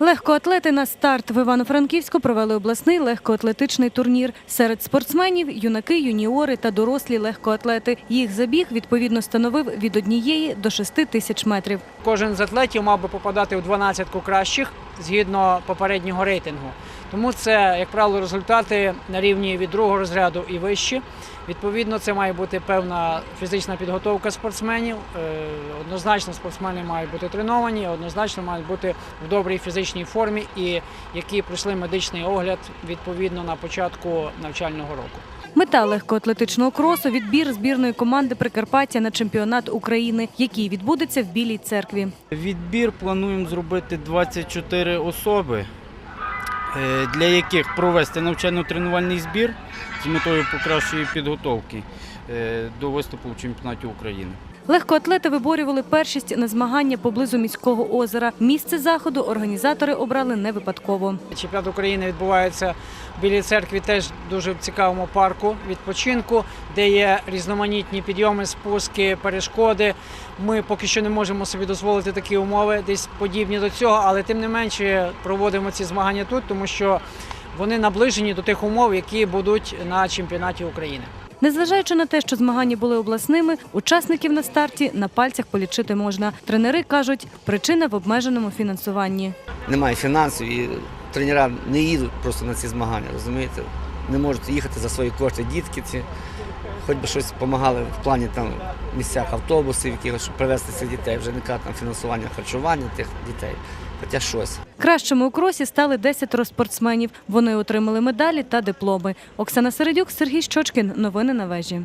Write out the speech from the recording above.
Легкоатлети на старт в Івано-Франківську провели обласний легкоатлетичний турнір. Серед спортсменів юнаки, юніори та дорослі легкоатлети. Їх забіг відповідно становив від однієї до шести тисяч метрів. Кожен з атлетів мав би попадати у 12 кращих згідно попереднього рейтингу. Тому це, як правило, результати на рівні від другого розряду і вище. Відповідно, це має бути певна фізична підготовка спортсменів. Е, Однозначно, спортсмени мають бути треновані, однозначно мають бути в добрій фізичній формі і які пройшли медичний огляд відповідно на початку навчального року. Мета легкоатлетичного кросу відбір збірної команди Прикарпаття на чемпіонат України, який відбудеться в Білій церкві. Відбір плануємо зробити 24 особи, е, для яких провести навчально-тренувальний збір з метою покращої підготовки е, до виступу в чемпіонаті України. Легкоатлети виборювали першість на змагання поблизу міського озера. Місце заходу організатори обрали не випадково. Чемпіонат України відбувається в Білій церкві теж дуже в цікавому парку відпочинку, де є різноманітні підйоми, спуски, перешкоди. Ми поки що не можемо собі дозволити такі умови, десь подібні до цього, але тим не менше проводимо ці змагання тут, тому що вони наближені до тих умов, які будуть на чемпіонаті України. Незважаючи на те, що змагання були обласними, учасників на старті на пальцях полічити можна. Тренери кажуть, причина в обмеженому фінансуванні. немає фінансів і тренера не їдуть просто на ці змагання, розумієте? Не можуть їхати за свої кошти дітки ці. Хоч би щось допомагали в плані там місцях автобусів, якихось, щоб привезти цих дітей, вже не кажуть там фінансування харчування тих дітей. Хоча щось. Кращими у кросі стали 10 спортсменів. Вони отримали медалі та дипломи. Оксана Середюк, Сергій Щочкін. Новини на вежі.